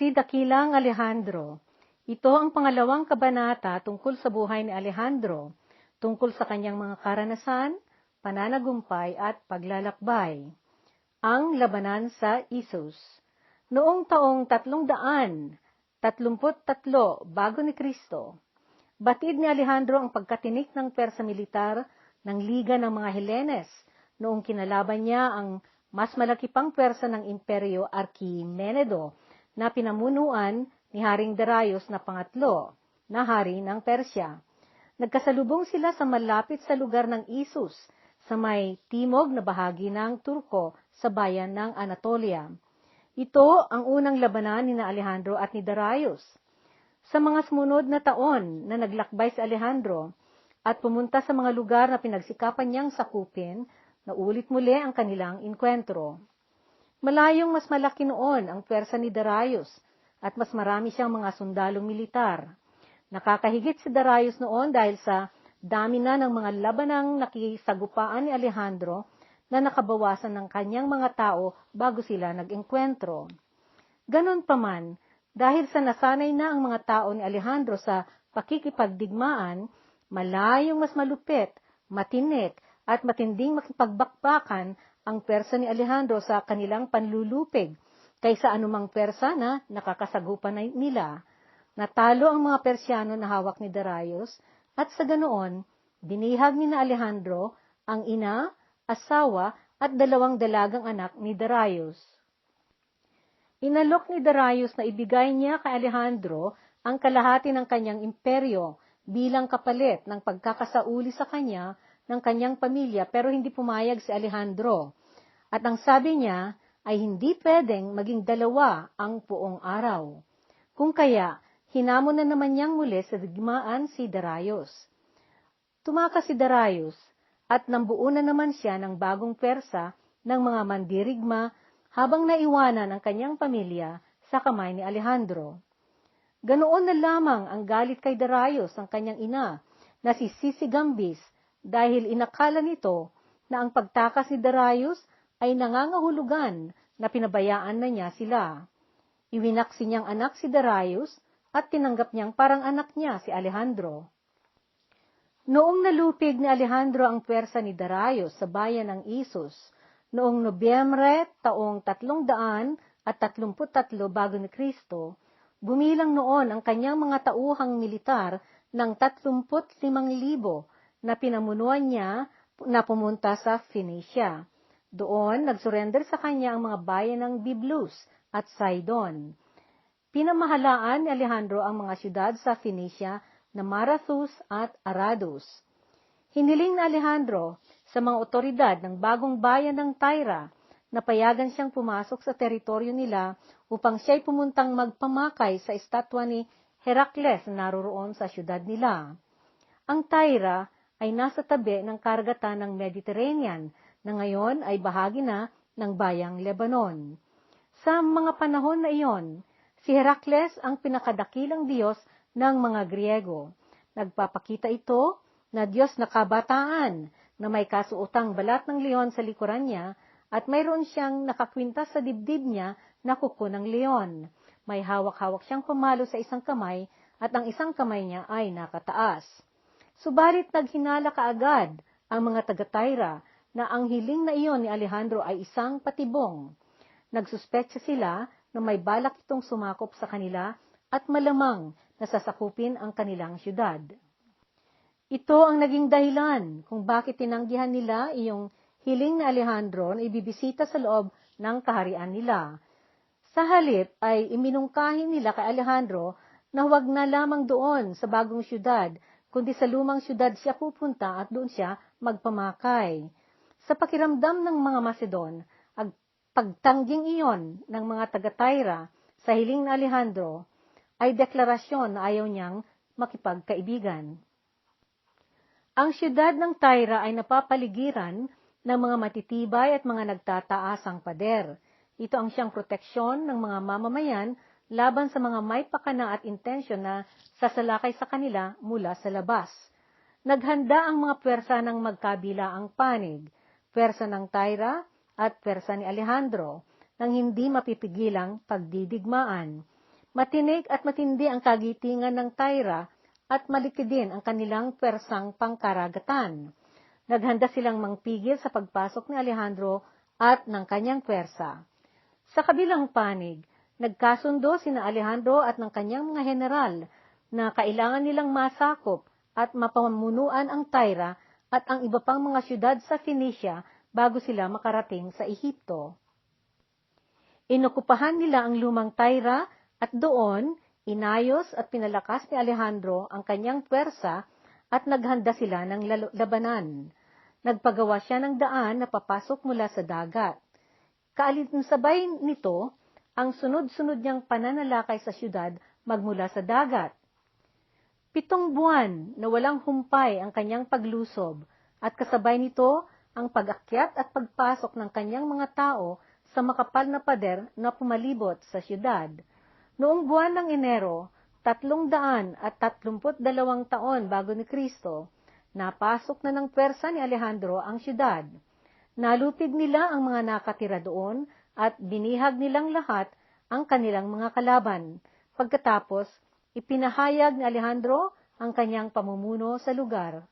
Si Dakilang Alejandro. Ito ang pangalawang kabanata tungkol sa buhay ni Alejandro, tungkol sa kanyang mga karanasan, pananagumpay at paglalakbay. Ang labanan sa Isus. Noong taong tatlong daan, tatlumput tatlo bago ni Kristo, batid ni Alejandro ang pagkatinik ng persa militar ng Liga ng mga Helenes noong kinalaban niya ang mas malaki pang persa ng Imperyo Archimenedo na pinamunuan ni Haring Darius na pangatlo, na hari ng Persya. Nagkasalubong sila sa malapit sa lugar ng Isus, sa may timog na bahagi ng Turko sa bayan ng Anatolia. Ito ang unang labanan ni na Alejandro at ni Darius. Sa mga sumunod na taon na naglakbay si Alejandro at pumunta sa mga lugar na pinagsikapan niyang sakupin, naulit muli ang kanilang inkwentro. Malayong mas malaki noon ang pwersa ni Darius at mas marami siyang mga sundalong militar. Nakakahigit si Darius noon dahil sa dami na ng mga labanang nakisagupaan ni Alejandro na nakabawasan ng kanyang mga tao bago sila nag-engkwentro. Ganon pa man, dahil sa nasanay na ang mga tao ni Alejandro sa pakikipagdigmaan, malayong mas malupit, matinik, at matinding makipagbakbakan ang persa ni Alejandro sa kanilang panlulupig kaysa anumang persa na nakakasagupan nila. Natalo ang mga Persyano na hawak ni Darius at sa ganoon, binihag ni na Alejandro ang ina, asawa at dalawang dalagang anak ni Darius. Inalok ni Darius na ibigay niya kay Alejandro ang kalahati ng kanyang imperyo bilang kapalit ng pagkakasauli sa kanya ng kanyang pamilya pero hindi pumayag si Alejandro. At ang sabi niya ay hindi pwedeng maging dalawa ang puong araw. Kung kaya, hinamon na naman niyang muli sa digmaan si Darius. Tumakas si Darius at nambuo na naman siya ng bagong persa ng mga mandirigma habang naiwanan ang kanyang pamilya sa kamay ni Alejandro. Ganoon na lamang ang galit kay Darius ang kanyang ina na si Sisigambis dahil inakala nito na ang pagtakas ni Darius ay nangangahulugan na pinabayaan na niya sila. Iwinaksi niyang anak si Darius at tinanggap niyang parang anak niya si Alejandro. Noong nalupig ni Alejandro ang pwersa ni Darius sa bayan ng Isus, noong Nobyembre taong tatlong daan at tatlumput tatlo bago ni Kristo, bumilang noon ang kanyang mga tauhang militar ng tatlumput limang libo na pinamunuan niya na pumunta sa Phoenicia. Doon, nagsurrender sa kanya ang mga bayan ng Biblus at Sidon. Pinamahalaan ni Alejandro ang mga syudad sa Phoenicia na Marathus at Aradus. Hiniling na Alejandro sa mga otoridad ng bagong bayan ng Tyra na payagan siyang pumasok sa teritoryo nila upang siya'y pumuntang magpamakay sa estatwa ni Heracles na naroroon sa syudad nila. Ang Tyra ay nasa tabi ng karagatan ng Mediterranean na ngayon ay bahagi na ng bayang Lebanon. Sa mga panahon na iyon, si Heracles ang pinakadakilang Diyos ng mga Griego. Nagpapakita ito na Diyos na kabataan na may kasuotang balat ng leon sa likuran niya at mayroon siyang nakakwintas sa dibdib niya na kuko ng leon. May hawak-hawak siyang pamalo sa isang kamay at ang isang kamay niya ay nakataas. Subalit naghinala kaagad ang mga taga-Tyra na ang hiling na iyon ni Alejandro ay isang patibong. Nagsuspetsya sila na may balak itong sumakop sa kanila at malamang na sasakupin ang kanilang syudad. Ito ang naging dahilan kung bakit tinanggihan nila iyong hiling na Alejandro na ibibisita sa loob ng kaharian nila. Sa halip ay iminungkahin nila kay Alejandro na huwag na lamang doon sa bagong syudad kundi sa lumang syudad siya pupunta at doon siya magpamakay. Sa pakiramdam ng mga Macedon, ang pagtangging iyon ng mga taga-Tyra sa hiling na Alejandro ay deklarasyon na ayaw niyang makipagkaibigan. Ang syudad ng Tyra ay napapaligiran ng mga matitibay at mga nagtataasang pader. Ito ang siyang proteksyon ng mga mamamayan laban sa mga may pakana at intensyon na sasalakay sa kanila mula sa labas. Naghanda ang mga pwersa ng magkabila ang panig, pwersa ng Tyra at pwersa ni Alejandro, nang hindi mapipigilang pagdidigmaan. Matinig at matindi ang kagitingan ng Tyra at maliki din ang kanilang persang pangkaragatan. Naghanda silang mangpigil sa pagpasok ni Alejandro at ng kanyang pwersa. Sa kabilang panig, nagkasundo sina Alejandro at ng kanyang mga general na kailangan nilang masakop at mapamunuan ang Tyra at ang iba pang mga syudad sa Phoenicia bago sila makarating sa Ehipto. Inukupahan nila ang lumang Tyra at doon, inayos at pinalakas ni Alejandro ang kanyang pwersa at naghanda sila ng labanan. Nagpagawa siya ng daan na papasok mula sa dagat. Kaalinsabay nito, ang sunod-sunod niyang pananalakay sa syudad magmula sa dagat. Pitong buwan na walang humpay ang kanyang paglusob at kasabay nito ang pag-akyat at pagpasok ng kanyang mga tao sa makapal na pader na pumalibot sa syudad. Noong buwan ng Enero, tatlong daan at tatlumput dalawang taon bago ni Kristo, napasok na ng pwersa ni Alejandro ang syudad. Nalupig nila ang mga nakatira doon at binihag nilang lahat ang kanilang mga kalaban. Pagkatapos, ipinahayag ni Alejandro ang kanyang pamumuno sa lugar.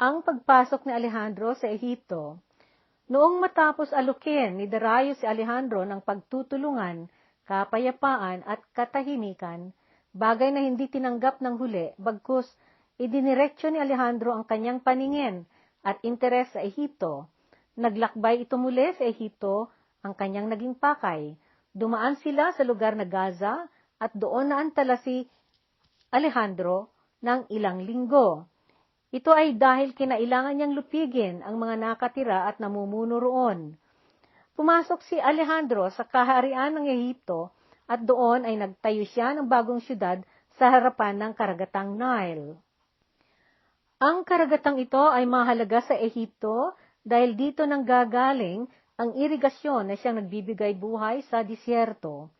Ang pagpasok ni Alejandro sa Ehipto Noong matapos alukin ni Darius si Alejandro ng pagtutulungan kapayapaan at katahimikan, bagay na hindi tinanggap ng huli, bagkus idinireksyo ni Alejandro ang kanyang paningin at interes sa Ehipto. Naglakbay ito muli sa Ehipto ang kanyang naging pakay. Dumaan sila sa lugar na Gaza at doon naantala si Alejandro ng ilang linggo. Ito ay dahil kinailangan niyang lupigin ang mga nakatira at namumuno roon. Pumasok si Alejandro sa kaharian ng Ehipto at doon ay nagtayo siya ng bagong syudad sa harapan ng karagatang Nile. Ang karagatang ito ay mahalaga sa Ehipto dahil dito nang gagaling ang irigasyon na siyang nagbibigay buhay sa disyerto.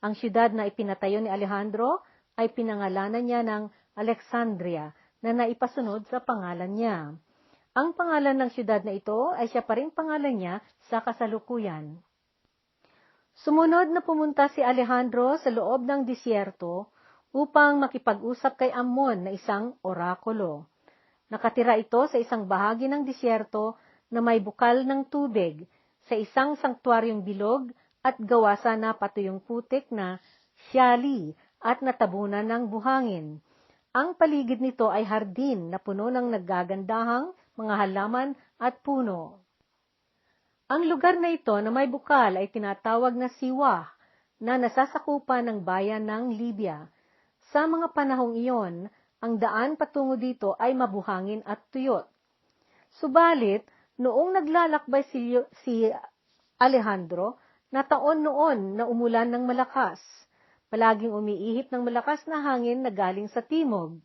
Ang syudad na ipinatayo ni Alejandro ay pinangalanan niya ng Alexandria na naipasunod sa pangalan niya. Ang pangalan ng siyudad na ito ay siya pa rin pangalan niya sa kasalukuyan. Sumunod na pumunta si Alejandro sa loob ng disyerto upang makipag-usap kay Ammon na isang orakulo. Nakatira ito sa isang bahagi ng disyerto na may bukal ng tubig, sa isang sanktuaryong bilog at gawa sa napatuyong putik na siyali at natabunan ng buhangin. Ang paligid nito ay hardin na puno ng naggagandahang mga halaman at puno. Ang lugar na ito na may bukal ay tinatawag na Siwa, na nasasakupan ng bayan ng Libya. Sa mga panahong iyon, ang daan patungo dito ay mabuhangin at tuyot. Subalit, noong naglalakbay si, si Alejandro, na taon noon na umulan ng malakas, palaging umiihip ng malakas na hangin na galing sa timog.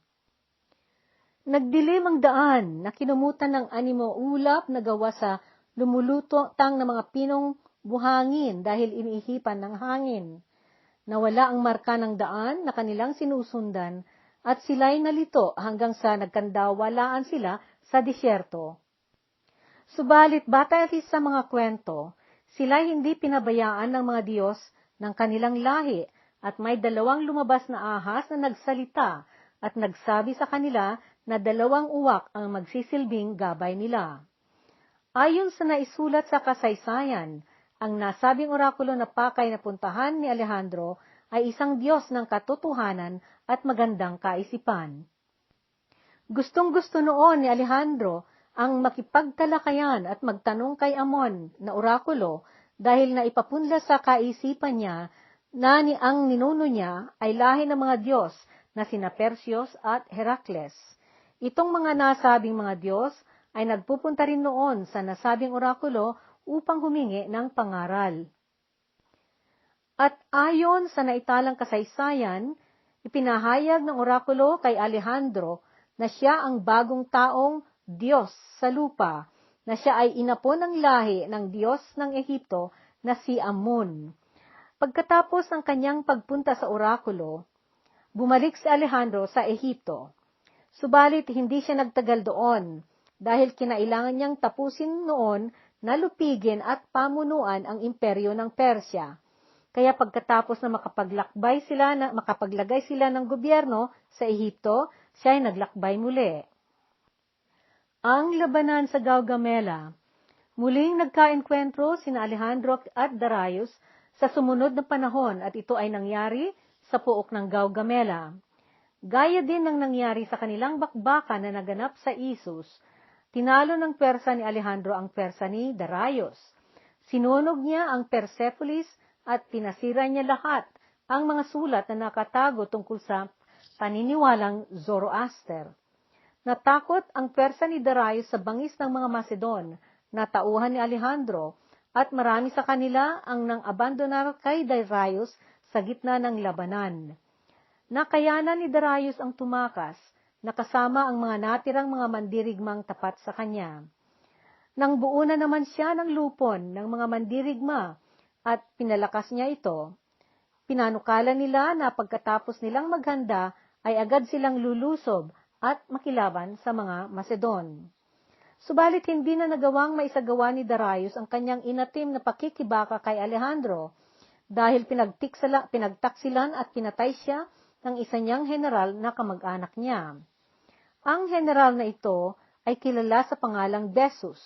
Nagdilim ang daan na kinumutan ng animo ulap na gawa sa lumulutang ng mga pinong buhangin dahil iniihipan ng hangin. Nawala ang marka ng daan na kanilang sinusundan at sila'y nalito hanggang sa nagkandawalaan sila sa disyerto. Subalit batay sa mga kwento, sila hindi pinabayaan ng mga Diyos ng kanilang lahi at may dalawang lumabas na ahas na nagsalita at nagsabi sa kanila na dalawang uwak ang magsisilbing gabay nila. Ayon sa naisulat sa kasaysayan, ang nasabing orakulo na pakay na puntahan ni Alejandro ay isang Diyos ng katotohanan at magandang kaisipan. Gustong-gusto noon ni Alejandro ang makipagtalakayan at magtanong kay Amon na orakulo dahil naipapunla sa kaisipan niya na ni ang ninuno niya ay lahi ng mga Diyos na sina Perseus at Heracles. Itong mga nasabing mga Diyos ay nagpupunta rin noon sa nasabing orakulo upang humingi ng pangaral. At ayon sa naitalang kasaysayan, ipinahayag ng orakulo kay Alejandro na siya ang bagong taong Diyos sa lupa, na siya ay inapo ng lahi ng Diyos ng Ehipto na si Amun. Pagkatapos ng kanyang pagpunta sa orakulo, bumalik si Alejandro sa Ehipto. Subalit hindi siya nagtagal doon dahil kinailangan niyang tapusin noon na lupigin at pamunuan ang imperyo ng Persya. Kaya pagkatapos na makapaglakbay sila na makapaglagay sila ng gobyerno sa Ehipto, siya ay naglakbay muli. Ang labanan sa Gaugamela. Muling nagkaenkwentro sina Alejandro at Darius sa sumunod na panahon at ito ay nangyari sa puok ng Gaugamela. Gaya din ng nangyari sa kanilang bakbakan na naganap sa Isus, tinalo ng Persa ni Alejandro ang Persa ni Darius. Sinunog niya ang Persepolis at pinasira niya lahat ang mga sulat na nakatago tungkol sa paniniwalang Zoroaster. Natakot ang Persa ni Darius sa bangis ng mga Macedon na tauhan ni Alejandro at marami sa kanila ang nang abandonar kay Darius sa gitna ng labanan. Nakayanan ni Darius ang tumakas, nakasama ang mga natirang mga mandirigmang tapat sa kanya. Nang buo na naman siya ng lupon ng mga mandirigma at pinalakas niya ito, pinanukala nila na pagkatapos nilang maghanda ay agad silang lulusob at makilaban sa mga Macedon. Subalit hindi na nagawang maisagawa ni Darius ang kanyang inatim na pakikibaka kay Alejandro dahil pinagtiksala, pinagtaksilan at pinatay siya ng isa niyang general na kamag-anak niya. Ang general na ito ay kilala sa pangalang Besus.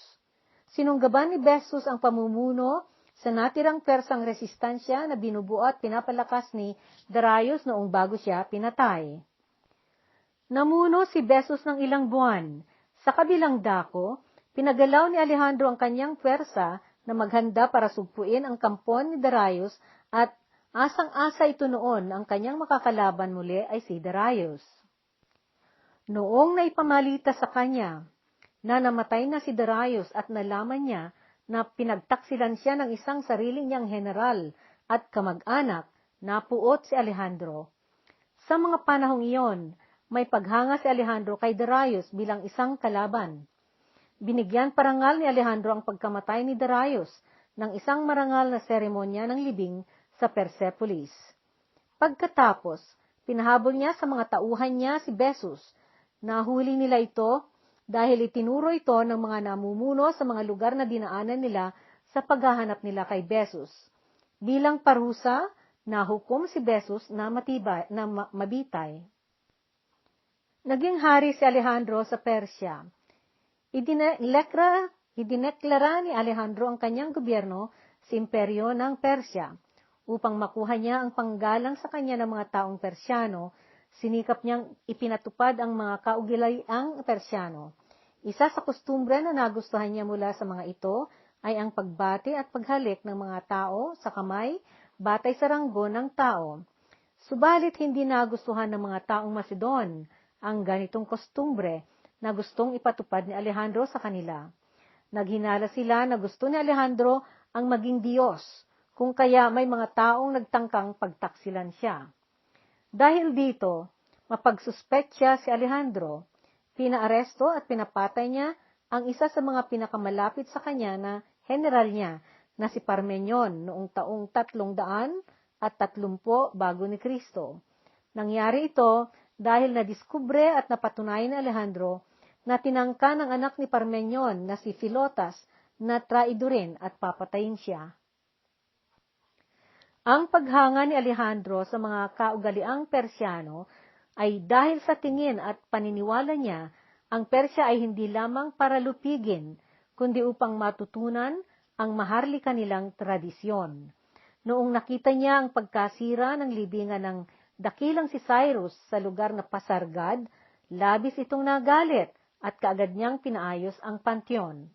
Sinunggaban ni Besus ang pamumuno sa natirang persang resistansya na binubuo at pinapalakas ni Darius noong bago siya pinatay. Namuno si Besos ng ilang buwan. Sa kabilang dako, pinagalaw ni Alejandro ang kanyang pwersa na maghanda para sugpuin ang kampon ni Darius at asang-asa ito noon ang kanyang makakalaban muli ay si Darius. Noong naipamalita sa kanya na namatay na si Darius at nalaman niya na pinagtaksilan siya ng isang sariling niyang general at kamag-anak, napuot si Alejandro. Sa mga panahong iyon, may paghanga si Alejandro kay Darius bilang isang kalaban. Binigyan parangal ni Alejandro ang pagkamatay ni Darius ng isang marangal na seremonya ng libing sa Persepolis. Pagkatapos, pinahabol niya sa mga tauhan niya si Besus. Nahuli nila ito dahil itinuro ito ng mga namumuno sa mga lugar na dinaanan nila sa paghahanap nila kay Besus. Bilang parusa, nahukom si Besus na matibay na mabitay. Naging hari si Alejandro sa Persya. Idineklara, idineklara ni Alejandro ang kanyang gobyerno sa imperyo ng Persya. Upang makuha niya ang panggalang sa kanya ng mga taong Persyano, sinikap niyang ipinatupad ang mga kaugilayang Persyano. Isa sa kustumbre na nagustuhan niya mula sa mga ito ay ang pagbati at paghalik ng mga tao sa kamay batay sa ranggo ng tao. Subalit hindi nagustuhan ng mga taong Macedon ang ganitong kostumbre na gustong ipatupad ni Alejandro sa kanila. Naghinala sila na gusto ni Alejandro ang maging Diyos, kung kaya may mga taong nagtangkang pagtaksilan siya. Dahil dito, mapagsuspect siya si Alejandro, pinaaresto at pinapatay niya ang isa sa mga pinakamalapit sa kanya na general niya na si Parmenion noong taong tatlong daan at tatlumpo bago ni Kristo. Nangyari ito dahil nadiskubre at napatunayan ni Alejandro na tinangka ng anak ni Parmenion na si Philotas na traidorin at papatayin siya. Ang paghanga ni Alejandro sa mga kaugaliang Persiano ay dahil sa tingin at paniniwala niya, ang Persya ay hindi lamang para lupigin, kundi upang matutunan ang maharlika nilang tradisyon. Noong nakita niya ang pagkasira ng libingan ng dakilang si Cyrus sa lugar na Pasargad, labis itong nagalit at kaagad niyang pinaayos ang pantyon.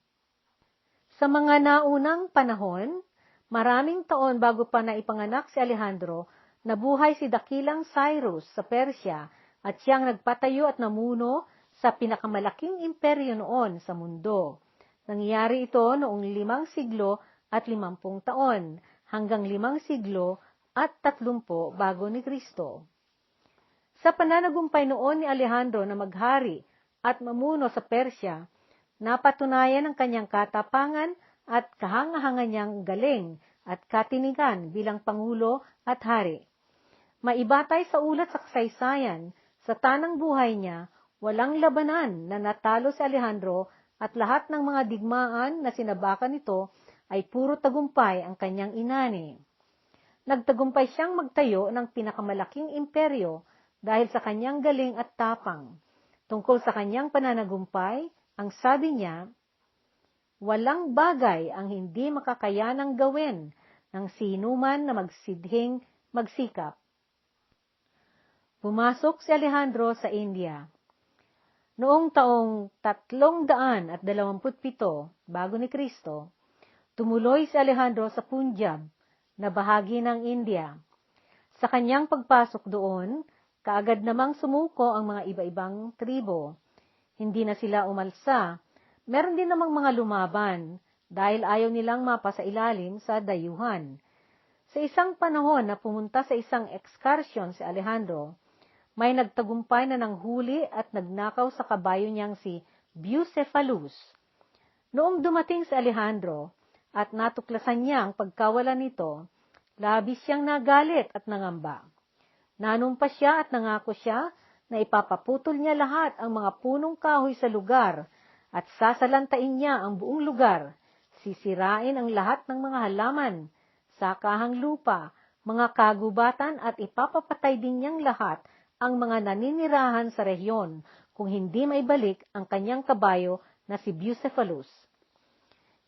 Sa mga naunang panahon, maraming taon bago pa naipanganak si Alejandro, nabuhay si dakilang Cyrus sa Persya at siyang nagpatayo at namuno sa pinakamalaking imperyo noon sa mundo. Nangyari ito noong limang siglo at limampung taon hanggang limang siglo at tatlumpo bago ni Kristo. Sa pananagumpay noon ni Alejandro na maghari at mamuno sa Persya, napatunayan ang kanyang katapangan at kahangahangan niyang galing at katinigan bilang pangulo at hari. Maibatay sa ulat sa kasaysayan, sa tanang buhay niya, walang labanan na natalo si Alejandro at lahat ng mga digmaan na sinabakan nito ay puro tagumpay ang kanyang inani. Nagtagumpay siyang magtayo ng pinakamalaking imperyo dahil sa kanyang galing at tapang. Tungkol sa kanyang pananagumpay, ang sabi niya, Walang bagay ang hindi makakayanang gawin ng sinuman na magsidhing magsikap. Pumasok si Alejandro sa India. Noong taong 327 bago ni Kristo, tumuloy si Alejandro sa Punjab na bahagi ng India. Sa kanyang pagpasok doon, kaagad namang sumuko ang mga iba-ibang tribo. Hindi na sila umalsa. Meron din namang mga lumaban dahil ayaw nilang mapasailalim sa dayuhan. Sa isang panahon na pumunta sa isang excursion si Alejandro, may nagtagumpay na ng huli at nagnakaw sa kabayo niyang si Bucephalus. Noong dumating si Alejandro at natuklasan niya ang pagkawalan nito, labis siyang nagalit at nangamba. Nanumpa siya at nangako siya na ipapaputol niya lahat ang mga punong kahoy sa lugar at sasalantain niya ang buong lugar, sisirain ang lahat ng mga halaman, sakahang lupa, mga kagubatan at ipapapatay din niyang lahat ang mga naninirahan sa rehiyon kung hindi maibalik ang kanyang kabayo na si Bucephalus.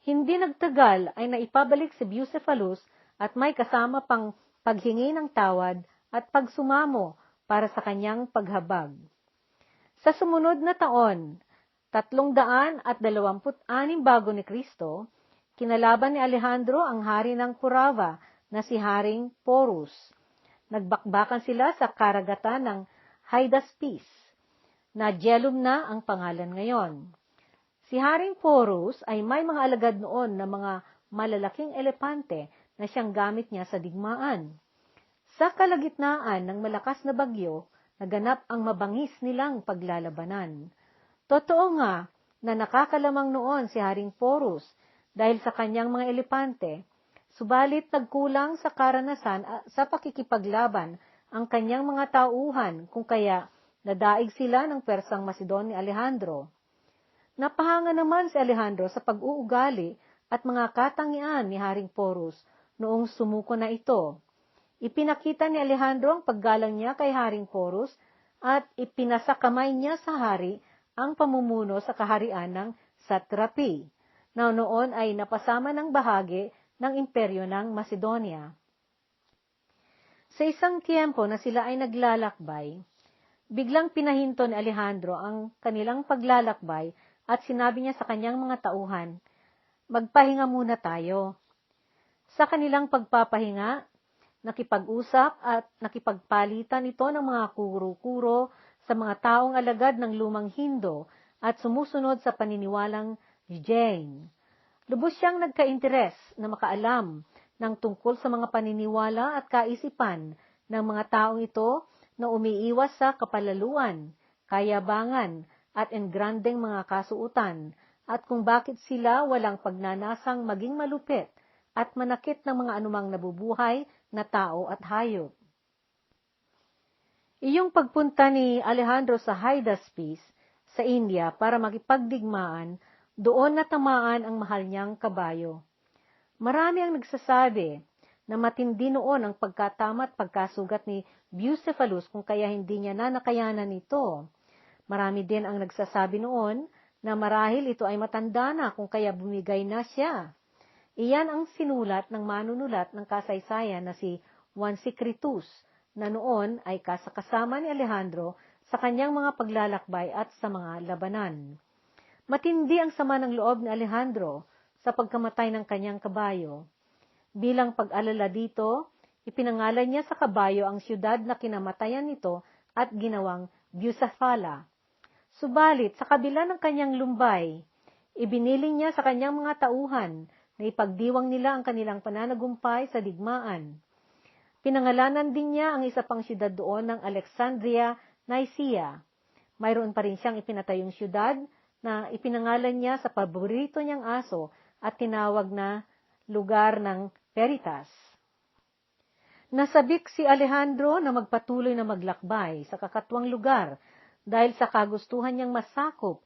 Hindi nagtagal ay naipabalik si Bucephalus at may kasama pang paghingi ng tawad at pagsumamo para sa kanyang paghabag. Sa sumunod na taon, tatlong daan at dalawamput anim bago ni Kristo, kinalaban ni Alejandro ang hari ng Purava na si Haring Porus nagbakbakan sila sa karagatan ng Hydaspes, na Jelum na ang pangalan ngayon. Si Haring Porus ay may mga alagad noon na mga malalaking elepante na siyang gamit niya sa digmaan. Sa kalagitnaan ng malakas na bagyo, naganap ang mabangis nilang paglalabanan. Totoo nga na nakakalamang noon si Haring Porus dahil sa kanyang mga elepante, Subalit nagkulang sa karanasan sa pakikipaglaban ang kanyang mga tauhan kung kaya nadaig sila ng Persang Macedon ni Alejandro. Napahanga naman si Alejandro sa pag-uugali at mga katangian ni Haring Porus noong sumuko na ito. Ipinakita ni Alejandro ang paggalang niya kay Haring Porus at ipinasakamay niya sa hari ang pamumuno sa kaharian ng satrapi, na noon ay napasama ng bahagi ng imperyo ng Macedonia. Sa isang tiempo na sila ay naglalakbay, biglang pinahinto ni Alejandro ang kanilang paglalakbay at sinabi niya sa kanyang mga tauhan, magpahinga muna tayo. Sa kanilang pagpapahinga, nakipag-usap at nakipagpalitan ito ng mga kuro-kuro sa mga taong alagad ng lumang Hindo at sumusunod sa paniniwalang Jain. Lubos siyang nagka-interes na makaalam ng tungkol sa mga paniniwala at kaisipan ng mga taong ito na umiiwas sa kapalaluan, kayabangan, at engrandeng mga kasuutan, at kung bakit sila walang pagnanasang maging malupit at manakit ng mga anumang nabubuhay na tao at hayop. Iyong pagpunta ni Alejandro sa Hydaspes sa India para makipagdigmaan doon natamaan ang mahal niyang kabayo. Marami ang nagsasabi na matindi noon ang pagkatama at pagkasugat ni Bucephalus kung kaya hindi niya na nakayanan ito. Marami din ang nagsasabi noon na marahil ito ay matanda na kung kaya bumigay na siya. Iyan ang sinulat ng manunulat ng kasaysayan na si Juan Secretus na noon ay kasakasama ni Alejandro sa kanyang mga paglalakbay at sa mga labanan. Matindi ang sama ng loob ni Alejandro sa pagkamatay ng kanyang kabayo. Bilang pag-alala dito, ipinangalan niya sa kabayo ang siyudad na kinamatayan nito at ginawang Bucephala. Subalit, sa kabila ng kanyang lumbay, ibiniling niya sa kanyang mga tauhan na ipagdiwang nila ang kanilang pananagumpay sa digmaan. Pinangalanan din niya ang isa pang siyudad doon ng Alexandria, Nicaea. Mayroon pa rin siyang ipinatayong siyudad na ipinangalan niya sa paborito niyang aso at tinawag na lugar ng Peritas. Nasabik si Alejandro na magpatuloy na maglakbay sa kakatwang lugar dahil sa kagustuhan niyang masakop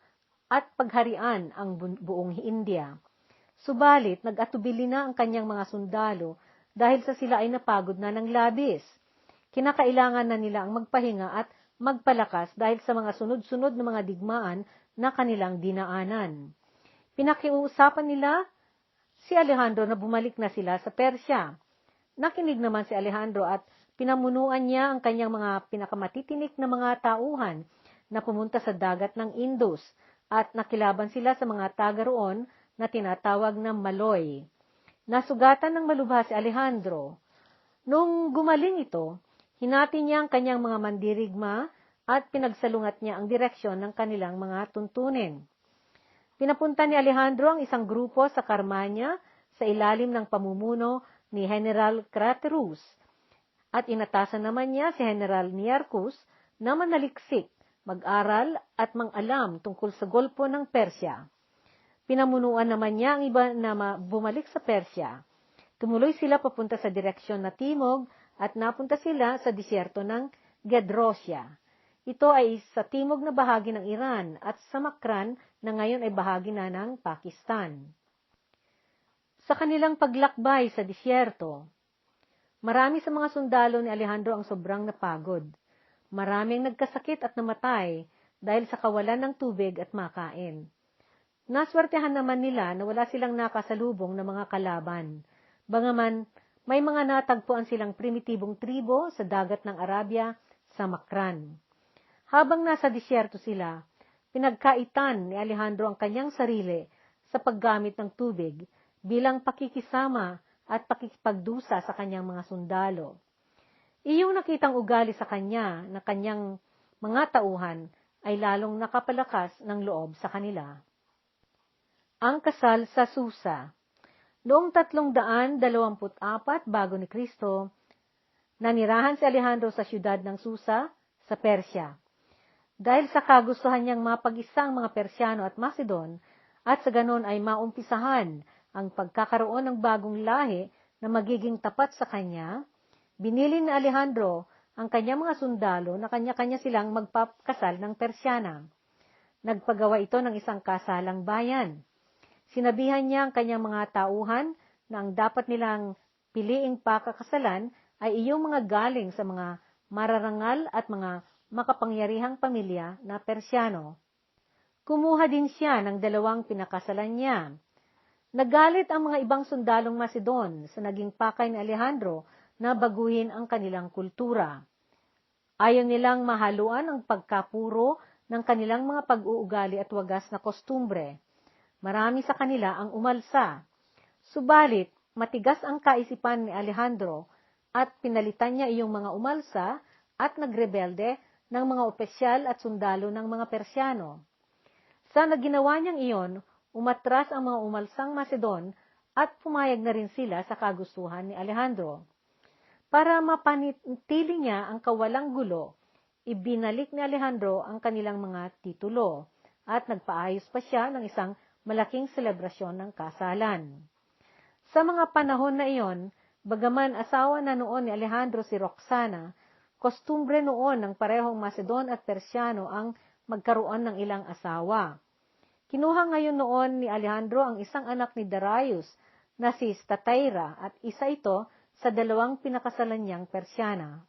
at pagharian ang buong India. Subalit, nag-atubili na ang kanyang mga sundalo dahil sa sila ay napagod na ng labis. Kinakailangan na nila ang magpahinga at magpalakas dahil sa mga sunod-sunod na mga digmaan na kanilang dinaanan. Pinakiusapan nila si Alejandro na bumalik na sila sa Persya. Nakinig naman si Alejandro at pinamunuan niya ang kanyang mga pinakamatitinik na mga tauhan na pumunta sa dagat ng Indus at nakilaban sila sa mga taga roon na tinatawag na Maloy. Nasugatan ng malubha si Alejandro. Nung gumaling ito, hinati niya ang kanyang mga mandirigma at pinagsalungat niya ang direksyon ng kanilang mga tuntunin. Pinapunta ni Alejandro ang isang grupo sa Carmania sa ilalim ng pamumuno ni General Craterus at inatasan naman niya si General Niarchus na manaliksik, mag-aral at mang-alam tungkol sa Golpo ng Persya. Pinamunuan naman niya ang iba na bumalik sa Persya. Tumuloy sila papunta sa direksyon na timog at napunta sila sa disyerto ng Gedrosya. Ito ay sa timog na bahagi ng Iran at sa Makran na ngayon ay bahagi na ng Pakistan. Sa kanilang paglakbay sa disyerto, marami sa mga sundalo ni Alejandro ang sobrang napagod. Maraming nagkasakit at namatay dahil sa kawalan ng tubig at makain. Naswertehan naman nila na wala silang nakasalubong na mga kalaban. Bangaman, may mga natagpuan silang primitibong tribo sa dagat ng Arabia sa Makran. Habang nasa disyerto sila, pinagkaitan ni Alejandro ang kanyang sarili sa paggamit ng tubig bilang pakikisama at pakikipagdusa sa kanyang mga sundalo. Iyong nakitang ugali sa kanya na kanyang mga tauhan ay lalong nakapalakas ng loob sa kanila. Ang kasal sa Susa Noong tatlong daan dalawamput apat bago ni Kristo, nanirahan si Alejandro sa siyudad ng Susa sa Persya. Dahil sa kagustuhan niyang mapag-isang mga Persyano at Macedon, at sa ganon ay maumpisahan ang pagkakaroon ng bagong lahi na magiging tapat sa kanya, binili ni Alejandro ang kanyang mga sundalo na kanya-kanya silang magpapakasal ng Persyana. Nagpagawa ito ng isang kasalang bayan. Sinabihan niya ang kanyang mga tauhan na ang dapat nilang piliing pakakasalan ay iyong mga galing sa mga mararangal at mga makapangyarihang pamilya na Persyano. Kumuha din siya ng dalawang pinakasalan niya. Nagalit ang mga ibang sundalong Macedon sa naging pakay ni Alejandro na baguhin ang kanilang kultura. Ayaw nilang mahaluan ang pagkapuro ng kanilang mga pag-uugali at wagas na kostumbre. Marami sa kanila ang umalsa. Subalit, matigas ang kaisipan ni Alejandro at pinalitan niya iyong mga umalsa at nagrebelde ng mga opisyal at sundalo ng mga Persyano. Sa naginawa niyang iyon, umatras ang mga umalsang Macedon at pumayag na rin sila sa kagustuhan ni Alejandro. Para mapanitili niya ang kawalang gulo, ibinalik ni Alejandro ang kanilang mga titulo at nagpaayos pa siya ng isang malaking selebrasyon ng kasalan. Sa mga panahon na iyon, bagaman asawa na noon ni Alejandro si Roxana, kostumbre noon ng parehong Macedon at Persiano ang magkaroon ng ilang asawa. Kinuha ngayon noon ni Alejandro ang isang anak ni Darius na si Stataira at isa ito sa dalawang pinakasalan niyang Persiana.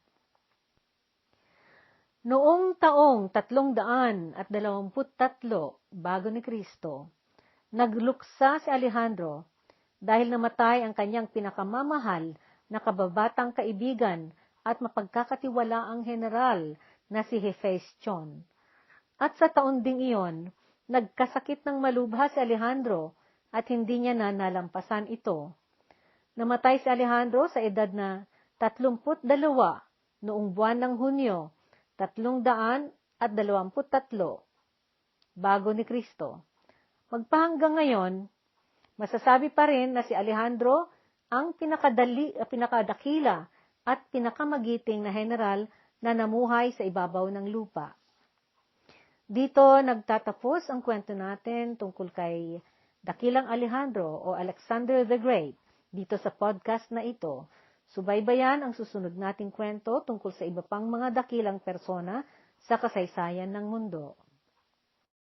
Noong taong tatlong daan at dalawamput tatlo bago ni Kristo, Nagluksa si Alejandro dahil namatay ang kanyang pinakamamahal na kababatang kaibigan at mapagkakatiwala ang general na si Hephaestion. At sa taon ding iyon, nagkasakit ng malubha si Alejandro at hindi niya na nalampasan ito. Namatay si Alejandro sa edad na 32 noong buwan ng Hunyo, 323 bago ni Kristo. Magpahanggang ngayon, masasabi pa rin na si Alejandro ang pinakadali, pinakadakila at pinakamagiting na general na namuhay sa ibabaw ng lupa. Dito nagtatapos ang kwento natin tungkol kay Dakilang Alejandro o Alexander the Great dito sa podcast na ito. Subaybayan ang susunod nating kwento tungkol sa iba pang mga dakilang persona sa kasaysayan ng mundo.